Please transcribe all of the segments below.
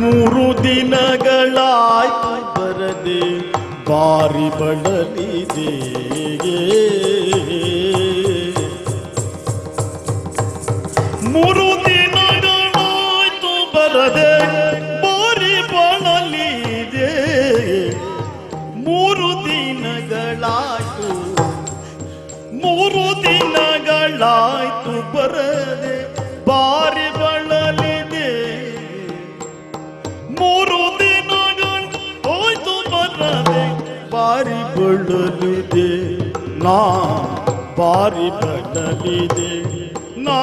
ಮೂರು ದಿನಗಳಾಯ್ ಬರದೆ, ಬಾರಿ ಬಳಲಿದೆ ಮೂರು ದಿನಗಳಾಯ್ತು ಬರದೆ, ಬಾರಿ ಬಡಲಿದೆ ಮೂರು ದಿನಗಳಾಯ್ತು ಮೂರು ದಿನಗಳಾಯ್ತು ಬರದೆ ಬಳಲಿದೆ ನಾ ಬಾರಿ ಬದಲಿದೆ. ನಾ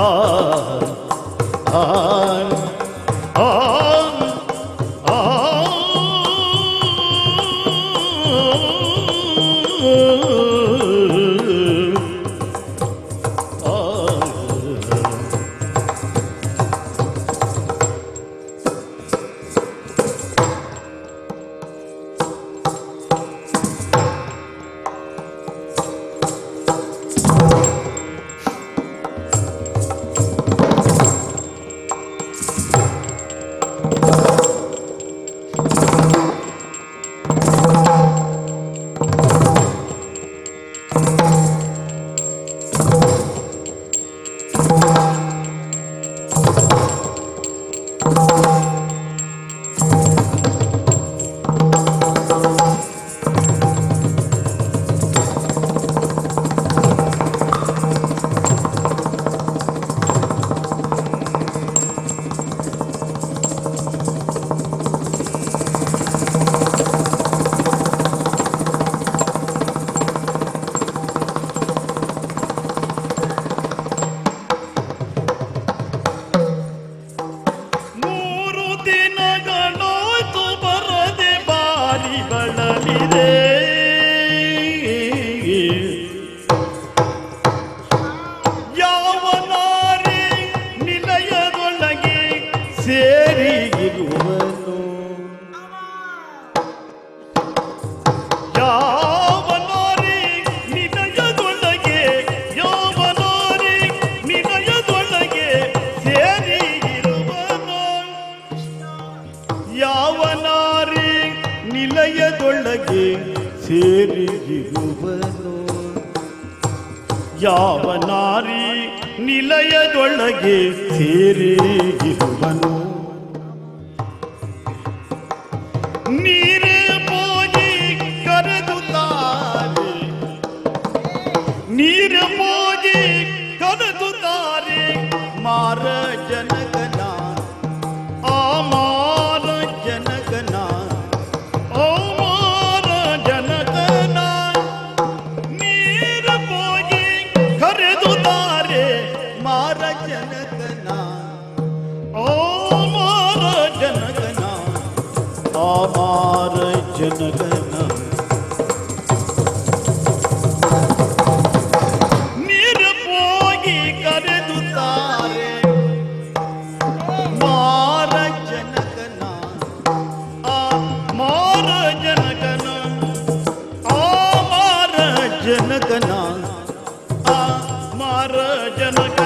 ah ah ah. ನಿಲಯದೊಳಗೆ ಸೇರಿರುವನು ಯಾವ ನಾರಿ ನಿಲಯದೊಳಗೆ ಸೇರಿರುವನು जनगना जनक नाम आ मार जनक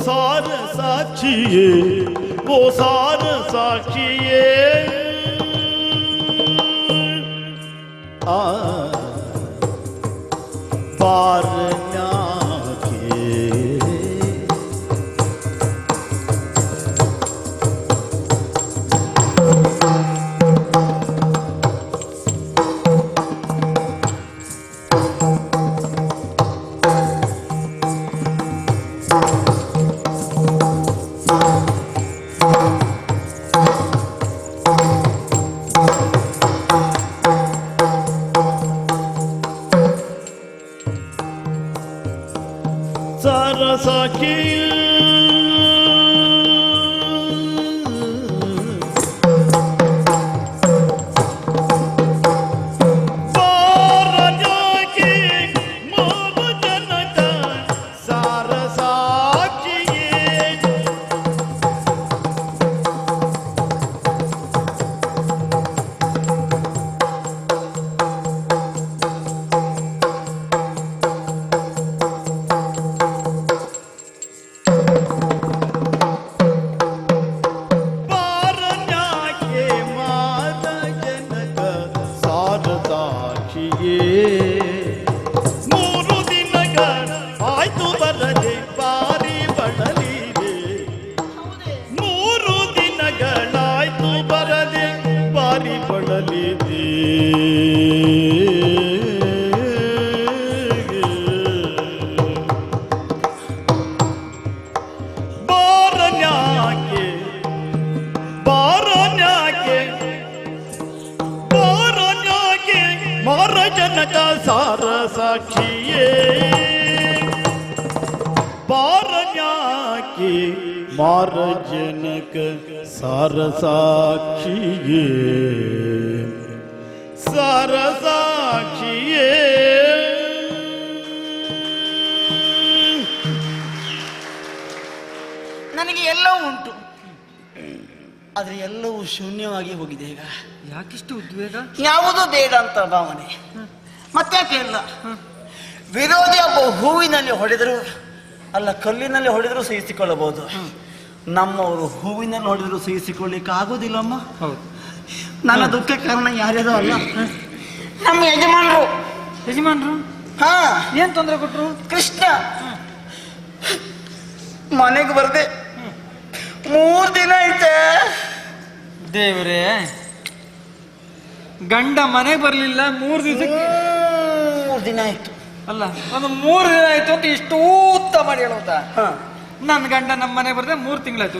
सार साखिए वो सार साखिए आ पार ಮಾರ ಜನಕ ಸಾರ ಸಾಕ್ಷಿಯೇ ಬಾರನ್ಯಾಕೆ ಮಾರ ಜನಕ ಸಾರ ಸಾಕ್ಷಿಯೇ ಸಾರ ಸಾಕ್ಷಿಯೇ ನನಗೆ ಎಲ್ಲವೂ ಉಂಟು ಆದರೆ ಎಲ್ಲವೂ ಶೂನ್ಯವಾಗಿ ಹೋಗಿದೆ ಈಗ. ಯಾಕಿಷ್ಟು ಉದ್ವೇಗ? ಯಾವುದೂ ಬೇಡ ಅಂತ ಭಾವನೆ. ಮತ್ತೆ ಇಲ್ಲ? ವಿರೋಧಿ ಒಬ್ಬ ಹೂವಿನಲ್ಲಿ ಹೊಡೆದರು ಅಲ್ಲ ಕಲ್ಲಿನಲ್ಲಿ ಹೊಡೆದರೂ ಸಹಿಸಿಕೊಳ್ಳಬಹುದು. ನಮ್ಮವರು ಹೂವಿನಲ್ಲಿ ಹೊಡೆದ್ರು ಸಹಿಸಿಕೊಳ್ಳಿಕ್ಕೆ ಆಗೋದಿಲ್ಲಮ್ಮ. ಹೌದು. ನನ್ನ ದುಃಖ ಕಾರಣ ಯಾರ್ಯಾರೋ ಅಲ್ಲ. ನಮ್ಮ ಯಜಮಾನರು. ಯಜಮಾನರು? ಹಾ. ಏನ್ ತೊಂದರೆ ಕೊಟ್ರು? ಕೃಷ್ಣ. ಮನೆಗೆ ಬರ್ದೆ. ಮೂರ್ ದಿನ ಐತೆ. ದೇವ್ರೇ. ಗಂಡ ಮನೆ ಬರಲಿಲ್ಲ ಮೂರು ದಿವಸಕ್ಕೆ ಮೂರು ದಿನ ಆಯ್ತು. ಅಲ್ಲ ಒಂದು ಮೂರು ದಿನ ಆಯ್ತು ಅಂತ ಇಷ್ಟು ಊತ ಮಾಡಿ ಹೇಳುತ್ತಾ ನನ್ನ ಗಂಡ ನಮ್ಮ ಮನೆ ಬರ್ದೆ ಮೂರು ತಿಂಗಳಾಯ್ತು.